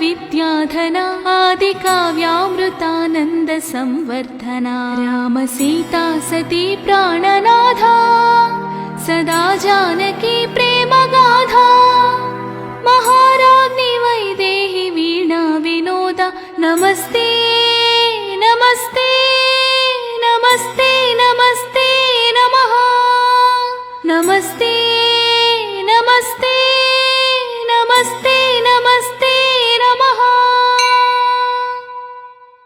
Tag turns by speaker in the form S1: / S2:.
S1: विद्याधना आदिकाव्यामृतानन्द संवर्धना राम सीता प्राणनाथा सदा जानकी प्रेमगाथा। महाराज्ञि वैदेहि वीणा विनोदा नमस्ते नमस्ते नमस्ते नमस्ते नमः। नमस्ते नमस्ते